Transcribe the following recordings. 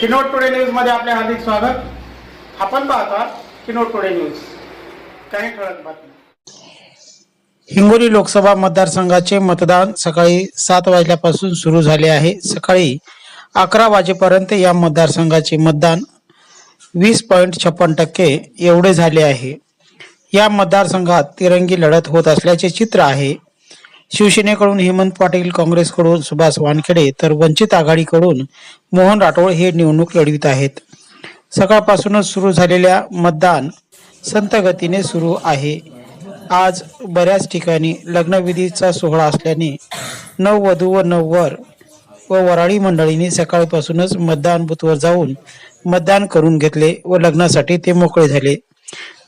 किनोट today न्यूजमध्ये आपले हार्दिक स्वागत. आपण पाहता किनोट टुडे न्यूज काही ठळक बातमी हिंगोली लोकसभा मतदारसंघाचे मतदान सकाळी सात वाजल्यापासून सुरू झाले आहे. सकाळी अकरा वाजेपर्यंत या मतदारसंघाचे मतदान वीस पॉईंट छप्पन टक्के एवढे झाले आहे. या मतदारसंघात तिरंगी लढत होत असल्याचे चित्र आहे. शिवसेनेकडून हेमंत पाटील काँग्रेसकडून सुभाष वानखेडे तर वंचित आघाडीकडून मोहन राठोड हे निवडणूक लढवित आहेत. सकाळपासूनच सुरू झालेल्या मतदान संत गतीने सुरू आहे. आज बऱ्याच ठिकाणी लग्नविधीचा सोहळा असल्याने नववधू व नववर व वराळी मंडळींनी सकाळपासूनच मतदान बूथवर जाऊन मतदान करून घेतले व लग्नासाठी ते मोकळे झाले.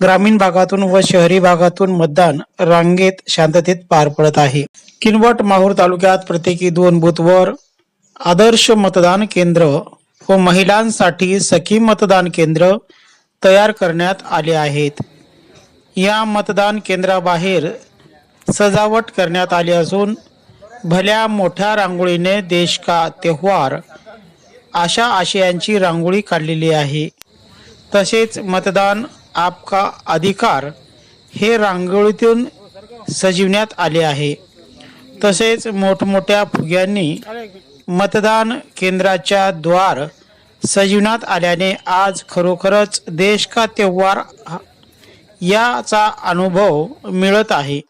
ग्रामीण भागातून व शहरी भागातून मतदान रांगेत शांततेत पार पडत आहे. किनवट माहूर तालुक्यात प्रत्येकी दोन बूथवर आदर्श मतदान केंद्र व महिलांसाठी सखी मतदान केंद्र तयार करण्यात आले आहेत. या मतदान केंद्राबाहेर सजावट करण्यात आली असून भल्या मोठ्या रांगोळीने देश का त्योहार अशा आशयांची रांगोळी काढलेली आहे. तसेच मतदान आपका अधिकार हे रांगोळीतून सजविण्यात आले आहे. तसेच मोठमोठ्या फुग्यांनी मतदान केंद्राच्या द्वार सजविण्यात आल्याने आज खरोखरच देश का त्योहार याचा अनुभव मिळत आहे.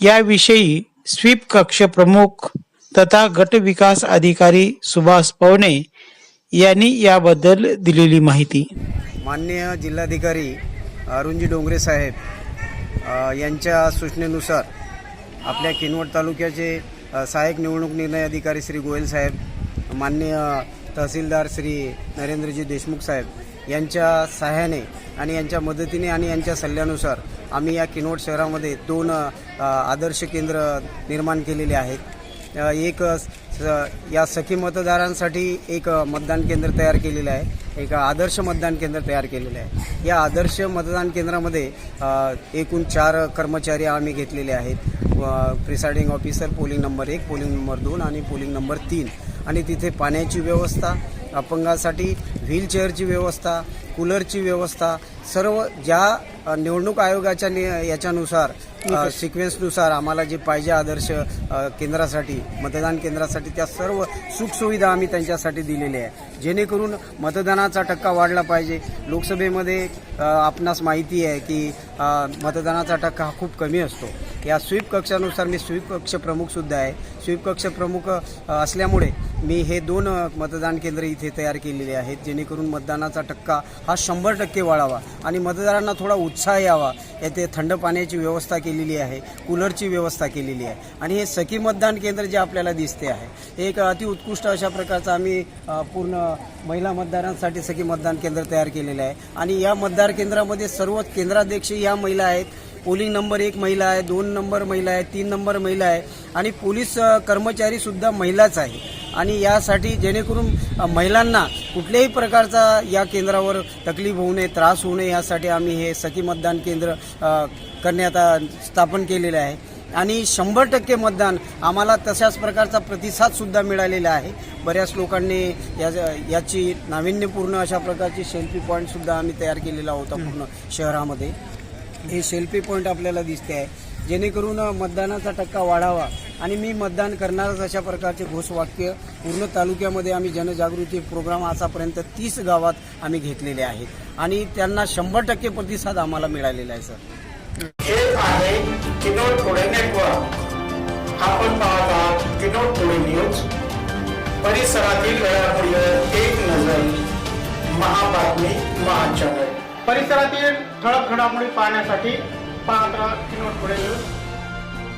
याविषयी स्वीप कक्ष प्रमुख तथा गट विकास अधिकारी सुभाष पवने यांनी याबद्दल दिलेली माहिती. माननीय जिल्हाधिकारी अरुणजी डोंगरे साहेब यांच्या सूचनेनुसार आपल्या किनवट तालुक्याचे सहाय्यक निवडणूक निर्णय अधिकारी श्री गोयल साहेब माननीय तहसीलदार श्री नरेंद्रजी देशमुख साहेब यांच्या सहाय्याने आणि यांच्या मदतीने आणि यांच्या सल्ल्यानुसार आम्ही या किनवट शहरामध्ये दोन आदर्श केंद्र निर्माण केलेले आहेत. एक या सखी मतदारांसाठी एक मतदान केंद्र तयार केलेलं आहे. एक आदर्श मतदान केंद्र तयार केलेलं आहे. या आदर्श मतदान केंद्रामध्ये एकूण चार कर्मचारी आम्ही घेतलेले आहेत. प्रिसाइडिंग ऑफिसर पोलिंग नंबर एक पोलिंग नंबर दोन आणि पोलिंग नंबर तीन. आणि तिथे पाण्याची व्यवस्था अपंगासाठी व्हीलचेअरची व्यवस्था कूलरची व्यवस्था सर्व ज्या निवडणूक आयोगाच्या नि याच्यानुसार सिक्वेन्सनुसार आम्हाला जे पाहिजे आदर्श केंद्रासाठी मतदान केंद्रासाठी त्या सर्व सुखसुविधा आम्ही त्यांच्यासाठी दिलेल्या आहे जेणेकरून मतदानाचा टक्का वाढला पाहिजे. लोकसभेमध्ये आपणास माहिती आहे की मतदानाचा टक्का हा खूप कमी असतो. या स्वीप कक्षानुसार मी स्वीप कक्ष प्रमुखसुद्धा आहे. स्वीप कक्ष प्रमुख असल्यामुळे मी हे दोन मतदान केंद्र इथे तयार केलेले आहेत जेणेकरून मतदानाचा टक्का हा शंभर टक्के वाढावा आणि मतदारांना थोडा उत्साह यावा. येथे थंड पाण्याची व्यवस्था केलेली आहे कूलरची व्यवस्था केलेली आहे आणि हे सखी मतदान केंद्र जे आपल्याला दिसते आहे हे एक अतिउत्कृष्ट अशा प्रकारचं आम्ही पूर्ण महिला मतदारांसाठी सखी मतदान केंद्र तयार केलेलं आहे. आणि या मतदार केंद्रामध्ये सर्व केंद्राध्यक्ष या महिला आहेत. पोलिंग नंबर एक महिला आहे दोन नंबर महिला आहे तीन नंबर महिला आहे आणि पोलीस अ, कर्मचारी सुद्धा महिलाच आहे. आणि यासाठी जेणेकरून महिलांना कुठल्याही प्रकारचा या केंद्रावर तकलीफ होऊ नये त्रास होऊ नये यासाठी आम्ही हे सखी मतदान केंद्र करण्यात स्थापन केलेलं आहे. आणि शंभर टक्के मतदान आम्हाला तशाच प्रकारचा प्रतिसाद सुद्धा मिळालेला आहे. बऱ्याच लोकांनी या याची नाविन्यपूर्ण अशा प्रकारची सेल्फी पॉईंट सुद्धा आम्ही तयार केलेला होता पूर्ण शहरामध्ये. हे सेल्फी पॉईंट आपल्याला दिसते आहे. जेणेकरून मतदानाचा टक्का वाढावा आणि मी मतदान करणारच अशा प्रकारचे घोषवाक्य पूर्ण तालुक्यामध्ये आम्ही जनजागृती प्रोग्राम आतापर्यंत तीस गावात आम्ही घेतलेले आहेत. आणि त्यांना शंभर टक्के प्रतिसाद आम्हाला मिळालेला आहे सर. आहे किनोट नेटवर्क आपण पाहत आहात किनोट टुडे न्यूज परिसरातील घडामोडीवर एक नजर महाबातमी महाचॅनल. परिसरातील ठळक घडामोडी पाहण्यासाठी पाहत राहा पुढे